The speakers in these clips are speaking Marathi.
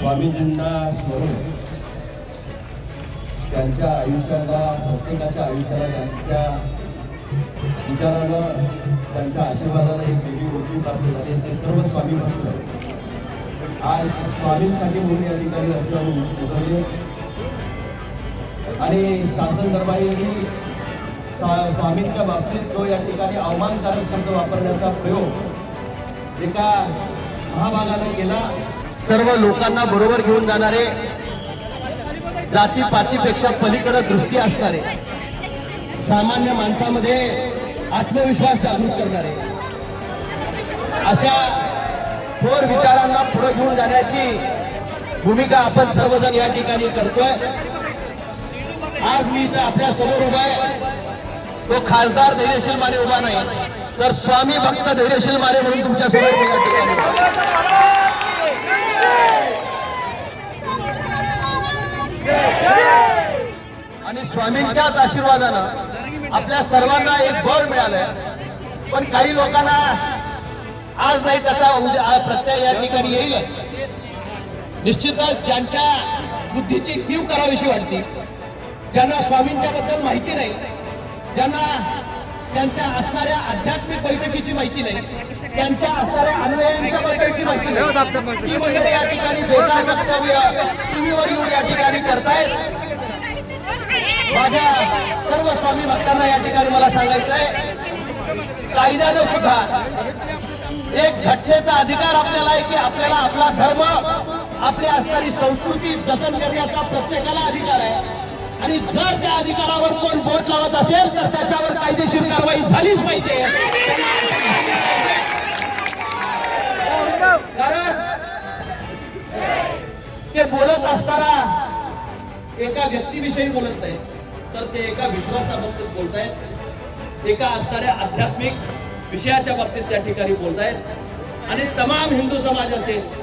स्वामीजींना स्वरूप त्यांच्या आयुष्याला प्रत्येकाच्या आयुष्याला त्यांच्या विचारानं त्यांच्या आशीर्वादाने एक वेगळी वृत्ती प्राप्त झाली ते सर्व स्वामी भक्त आज स्वामींसाठी म्हणून या ठिकाणी आणि शासन दरबारी स्वामींच्या बाबतीत तो या ठिकाणी अवमानकारक शब्द वापरण्याचा प्रयोग एका महाभागाने केला. सर्व लोकांना बरोबर घेऊन जाणारे जाती पातीपेक्षा पलीकडे दृष्टी असणारे सामान्य माणसामध्ये आत्मविश्वास जागृत करणारे अशा थोर विचारांना पुढे घेऊन जाण्याची भूमिका आपण सर्वजण या ठिकाणी करतोय. आज मी इथं आपल्यासमोर उभा आहे. तो खासदार धैर्यशील माने उभा नाही तर स्वामी भक्त धैर्यशील माने म्हणून तुमच्यासमोर या ठिकाणी उभा आहे. आणि स्वामींच्याच आशीर्वादानं आपल्या सर्वांना एक बळ मिळालंय. पण काही लोकांना आज नाही त्याचा उद्या प्रत्यय या ठिकाणी येईलच. निश्चितच ज्यांच्या बुद्धीची तीव करावीशी वाटते ज्यांना स्वामींच्या बद्दल माहिती नाही ज्यांना त्यांच्या असणाऱ्या आध्यात्मिक बैठकीची माहिती नाही त्यांच्या असणाऱ्या अनुयायांच्या बद्दलची माहिती नाही. ती मंडळी या ठिकाणी बेकार वक्तव्य टीव्हीवर येऊन या ठिकाणी करतायत. माझ्या सर्व स्वामी भक्तांना या ठिकाणी मला सांगायचं आहे कायद्यानं सुद्धा एक घटनेचा अधिकार आपल्याला आहे की आपल्याला आपला धर्म आपली असणारी संस्कृती जतन करण्याचा प्रत्येकाला अधिकार आहे. आणि जर त्या अधिकारावर कोण बोट लावत असेल तर त्याच्यावर कायदेशीर कारवाई झालीच पाहिजे. कारण ते बोलत असताना एका व्यक्तीविषयी बोलत नाही तर ते एका विश्वासाबाबतीत बोलतायत. एका असणाऱ्या आध्यात्मिक विषयाच्या बाबतीत त्या ठिकाणी बोलतायत. आणि तमाम हिंदू समाज असेल.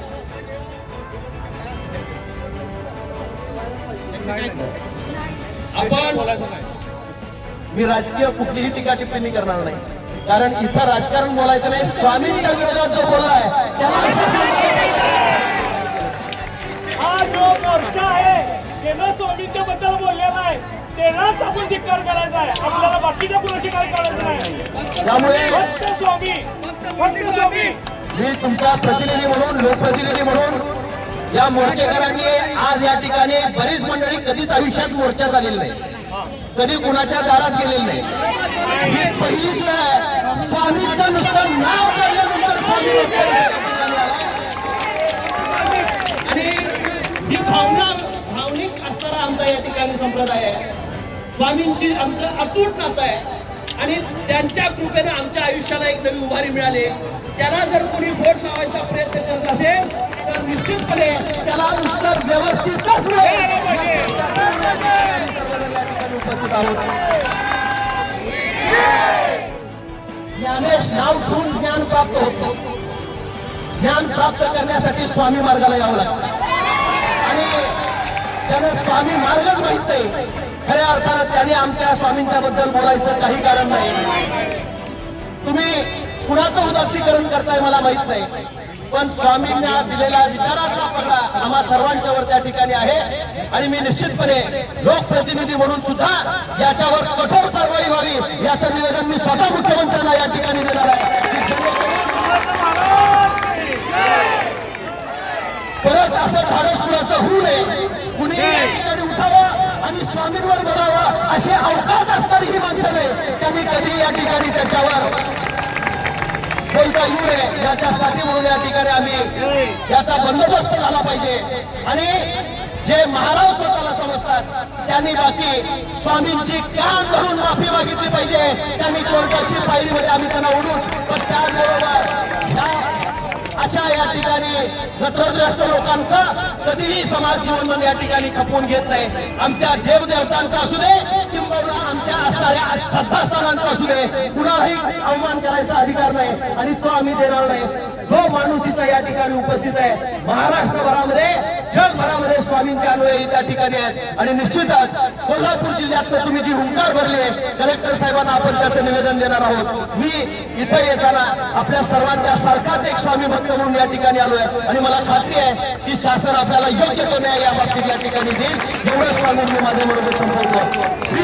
आपण मी राजकीय कुठलीही टीका टिप्पणी करणार नाही. कारण इथं राजकारण बोलायचं नाही. स्वामींच्या विरोधात जो बोललाय त्याला हा जो मोर्चा आहे त्यानं स्वामींच्या त्यालाच आपण धिक्कार करायचा आहे. आपल्याला बाकीच्या कुणाची काय करायचं नाही. त्यामुळे फक्त स्वामी फक्त स्वामी. मी तुमचा प्रतिनिधी म्हणून लोकप्रतिनिधी म्हणून या मोर्चेकरांनी आज या ठिकाणी बरीच मंडळी कधीच आयुष्यात मोर्चात आलेली नाही. कधी कुणाच्या दारात गेलेली नाही. ही पहिलीच वेळ आहे. स्वामींचं नुसतं नाव काढल्यानंतर स्वामी. आणि ही भावना भावनिक असणारा आमचा या ठिकाणी संप्रदाय आहे. स्वामींची आमचं अतूट नातं आहे. आणि त्यांच्या कृपेने आमच्या आयुष्याला एक नवी उभारी मिळाली. त्याला जर कोणी बोट लावायचा प्रयत्न करत असेल तर निश्चितपणे त्याला उत्तर व्यवस्थितच उपस्थित आहोत ज्ञानेश नाव ठेवून ज्ञान प्राप्त होतो ज्ञान प्राप्त करण्यासाठी स्वामी मार्गाला यावं लागतं. आणि ज्यानं स्वामी मार्गच माहीत नाही. खऱ्या अर्थानं त्याने आमच्या स्वामींच्या बद्दल बोलायचं काही कारण नाही. तुम्ही कुणाचं उदात्तीकरण करताय मला माहीत नाही. पण स्वामींना दिलेला विचाराचा पगडा आम्हा सर्वांच्यावर त्या ठिकाणी आहे आणि मी निश्चितपणे लोकप्रतिनिधी म्हणून सुद्धा याच्यावर कठोर कारवाई व्हावी याचं निवेदन मी स्वतः मुख्य या ठिकाणी देणार आहे की जेणेकरून परत असं धाडस कुणाचं होऊ नये कुणी या ठिकाणी उठावं आणि स्वामींवर बोलावं अशी अवकाश असणारी ही माणसं नाही. त्यांनी कधी या ठिकाणी त्याच्यावर बोलता येऊ नये. याच्यासाठी म्हणून या ठिकाणी आम्ही याचा बंदोबस्त झाला पाहिजे. आणि जे महाराज स्वतःला समजतात त्यांनी बाकी स्वामींची कान धरून माफी मागितली पाहिजे. त्यांनी कोर्टाची पायरीमध्ये आम्ही त्यांना उडून ठिकाणी लोकांचा कधीही समाज जीवन या ठिकाणी खपवून घेत नाही. आमच्या देवदेवतांचा असू दे किंबहुना आमच्या असणाऱ्या श्रद्धास्थानांचा असू दे कुणालाही अवमान करायचा अधिकार नाही आणि तो आम्ही देणार नाही. जो माणूस इथं या ठिकाणी उपस्थित आहे महाराष्ट्रभरामध्ये स्वामींचे अनुयायी त्या ठिकाणी आहेत. आणि निश्चितच कोल्हापूर जिल्ह्यात तुम्ही जी हुंकार भरली कलेक्टर साहेबांना आपण त्याचं निवेदन देणार आहोत. मी इथं येताना आपल्या सर्वांच्या सारखाच एक स्वामी भक्त म्हणून या ठिकाणी आलोय. आणि मला खात्री आहे की शासन आपल्याला योग्य तो न्याय या बाबतीत या ठिकाणी देईल. एवढं स्वामींनी माझ्या बरोबर संपवतो